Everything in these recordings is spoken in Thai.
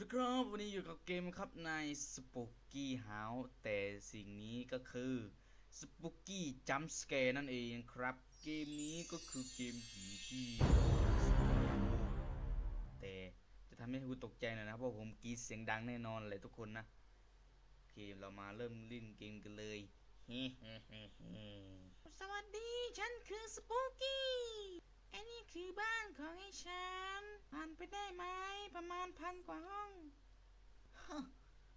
วัสดีครับ วันนี้อยู่กับเกมครับใน Spooky House แต่สิ่งนี้ก็คือ Spooky Jump Scare นั่นเองครับ เกมนี้ก็คือเกมผีที่แต่จะทำให้คุณตกใจหน่อยนะเพราะผมกรีดเสียงดังแน่นอนเลยทุกคนนะโอเคเรามาเริ่มเล่นเกมกันเลยสวัสดีฉันคือสปูกี้ คือบ้านของไอ้ฉันผ่านไปได้ไหมประมาณพันกว่าห้องฮะ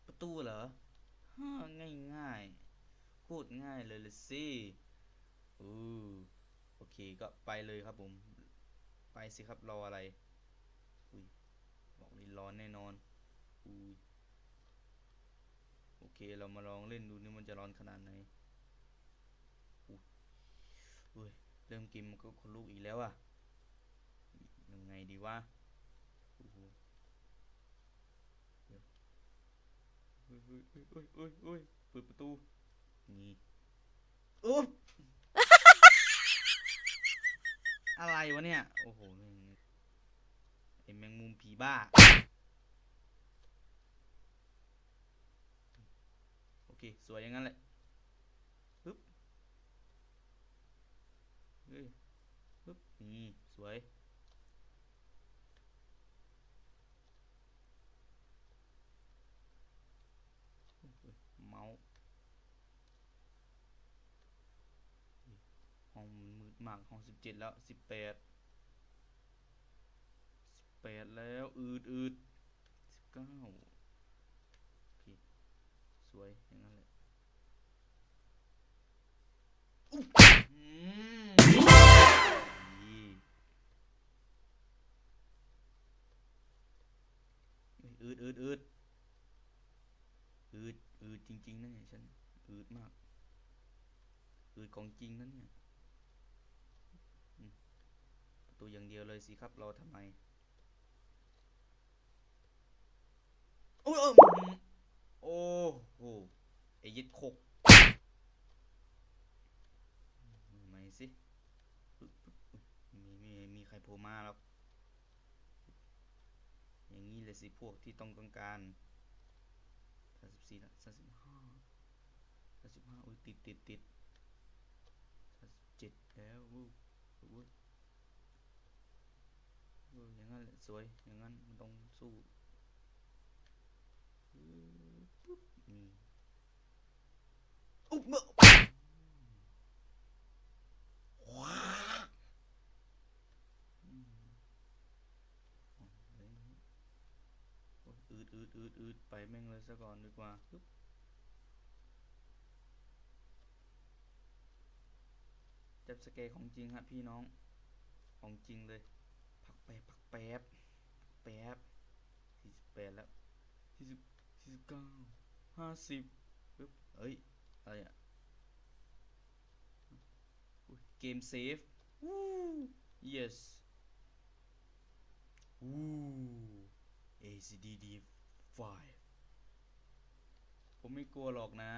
ประตูเหรอฮะง่ายง่ายพูดง่ายเลยละสิอือโอเคก็ไปเลยครับผม ไปสิครับรออะไรอุ้ยบอกเลยร้อนแน่นอนอุ้ยโอเคเรามาลองเล่นดูนี่มันจะร้อนขนาดไหนอุ้ยเริ่มเกมมันก็คนลุกอีกแล้วอะ ยังไงดีวะอ้โหเดี๋ยวเฮ้ยเฮ้ยเฮ้ยเฮ้ยเฮ้ยเฮ้ยเปิดประตูนี่อุ๊บอะไรวะเนี่ย โอ้โหแม่งไอแมงมุมผีบ้า โอเค สวยอย่างนั้นแหละปึ๊บเฮ้ยปึ๊บนี่สวย เฮ้ยเมาส์เฮ้ยห้ มากห้องสิบเจ็ดแล้วสิบแปดสิบแปดแล้วอืดอืดสิบเก้าสวยอย่างนั้นแหละอุ๊ยอืมดีเฮ้ยอืดอืดอืดอืดอืดจริงๆนะเนี่ยฉันอืดมากอืดของจริงนั่นเนี่ยอืมูอย่างเดียวเลยสิครับรอทำไมโอ้ยโอ้โหไอ้ยึดโคกไหนสิบปึ๊บอุ๊ยมีมีมีใครโผล่มาแล้ว อย่างนี้เลยสิพวกที่ต้องต้องการสามสิบสี่สามสิบห้าสามสิบห้าอุ้ยติดติดติดสามสิบเจ็ดแล้วอู้อู้ อย่างนั้นสวย อย่างนั้นมันต้องสู้ปุ๊บนี่อุ๊บเมื่อว้าอืมอ๋อเฮ้ยโอ้ยอืดอืดอืดอืดไปแม่งเลยซะก่อนดีกว่าปึ๊บจับสเกลของจริงฮะพี่น้อง ของจริงเลย แป๊บพักแป๊บพักแป๊บสี่สิบแปดแล้วสี่สิบสี่สิบเก้าห้าสิบปึ๊บเอ้ย อะไรอะอุ๊ยเกมเซฟวู้ yes วู้ ACDD 5ผมไม่กลัวหรอกนะ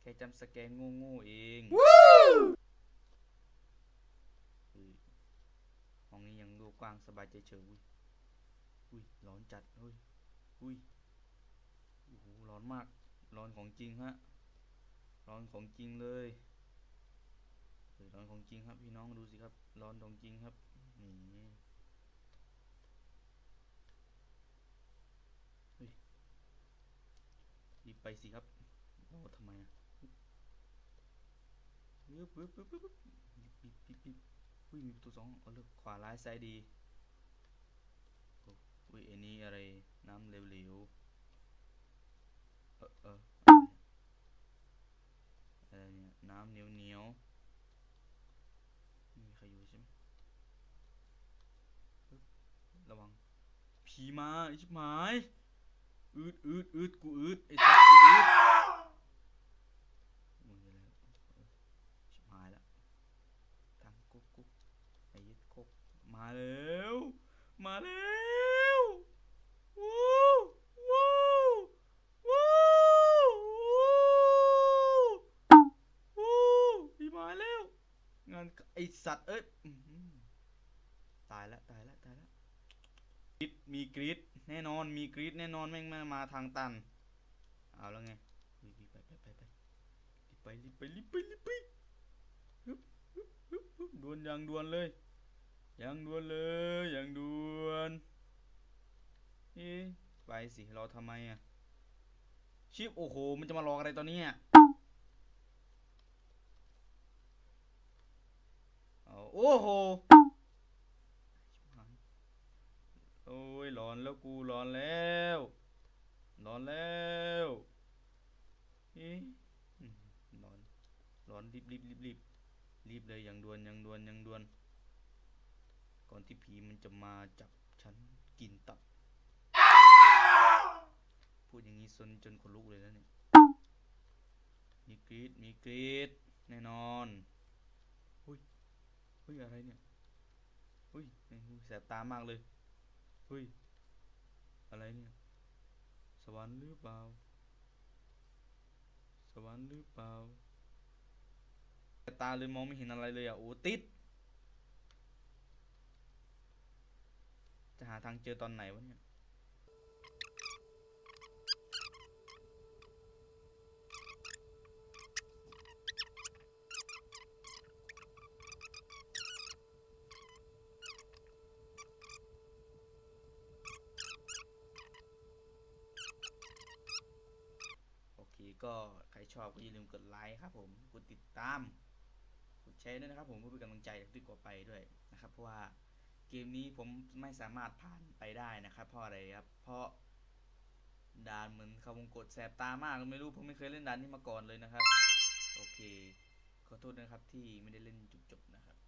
แค่จำสแกนโง่ๆเองเฮ้ย ห้องนี้ยังดูกว้างสบายใจเฉยอุ้ยร้อนจัดเฮ้ยอุ้ยโอ้โหร้อนมากร้อนของจริงฮะร้อนของจริงเลยร้อนของจริงครับพี่น้องดูสิครับ ร้อนของจริงครับนี่เฮ้ยรีบไปสิครับรอทำไมอะปึ๊บปึ๊บปึ๊บปึ๊บปึ๊บปิ๊บปิ๊บปิ๊บ อุ้ยมีประตูสองเอาเลือกขวาร้ายซ้ายดีอ้อุ้ยอันนี้อะไรน้ำเหลวๆเออเอออะไรเนี่ยน้ำเหนียวเหนียวมีใครอยู่ใช่ไหมระวังผีมาไอ้ชิบหายอืดอืดอืดกูอืดไอ้สัตว์กูอืดมึงอะไรเออชิบหายละทางกุ๊กกุ๊ก ไอ้ยึดคกมาแล้ว มาแล้ววู้วู้วู้วู้พี่มาแล้วงานไอสัตว์เอ้ยตายล้วตายล้วตายล้วปิดมีกรีดแน่นอนมีกรีดแน่นอนแม่งมามาทางตันเอาแล้วไงรีบไปไปไปไปรีบไปรีบไปรีบไปรีบไปด่วนอย่างด่วนเลย อย่างด่วนเลยอย่างด่วนเอ๊ะไปสิรอทำไมอะชิปโอ้โห มันจะมารออะไรตอนนี้อะโอ้โหโอ้ยร้อนแล้วกูร้อนแล้วร้อนแล้วเอ๊ะร้อนร้อนรีบรีบรีบรีบรีบเลยอย่างด่วนอย่างด่วนอย่างด่วน ก่อนที่ผีมันจะมาจับฉันกินตับ พูดอย่างนี้ซนจนขนลุกเลยนะเนี่ย มีกรีดมีกรีดแน่นอนอุ้ยอุ้ยอะไรเนี่ยอุ้ยแสบตามากเลยเฮ้ย อะไรเนี่ย สวรรค์หรือเปล่า สวรรค์หรือเปล่าแต่ตาเลยมองไม่เห็นอะไรเลยอะ โอ้ติด จะหา ทางเจอตอนไหนวะเนี่ย โอเคก็ใครชอบก็อย่าลืมกดไลค์ครับผมกดติดตามกดแชร์ด้วยนะครับผมเพื่อเป็นกำลังใจที่กดไปด้วยนะครับเพราะว่า เกมนี้ผมไม่สามารถผ่านไปได้นะครับ เพราะอะไรครับ เพราะด่านเหมือนเขาวงกดแสบตามากไม่รู้ผมไม่เคยเล่นด่านนี้มาก่อนเลยนะครับ โอเค ขอโทษนะครับที่ไม่ได้เล่นจุดจบนะครับ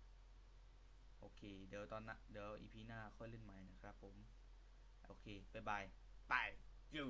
โอเค เดี๋ยวตอนหนะเดี๋ยวอีพีหน้าค่อยเล่นใหม่นะครับผม โอเค บ๊ายบาย ไปยู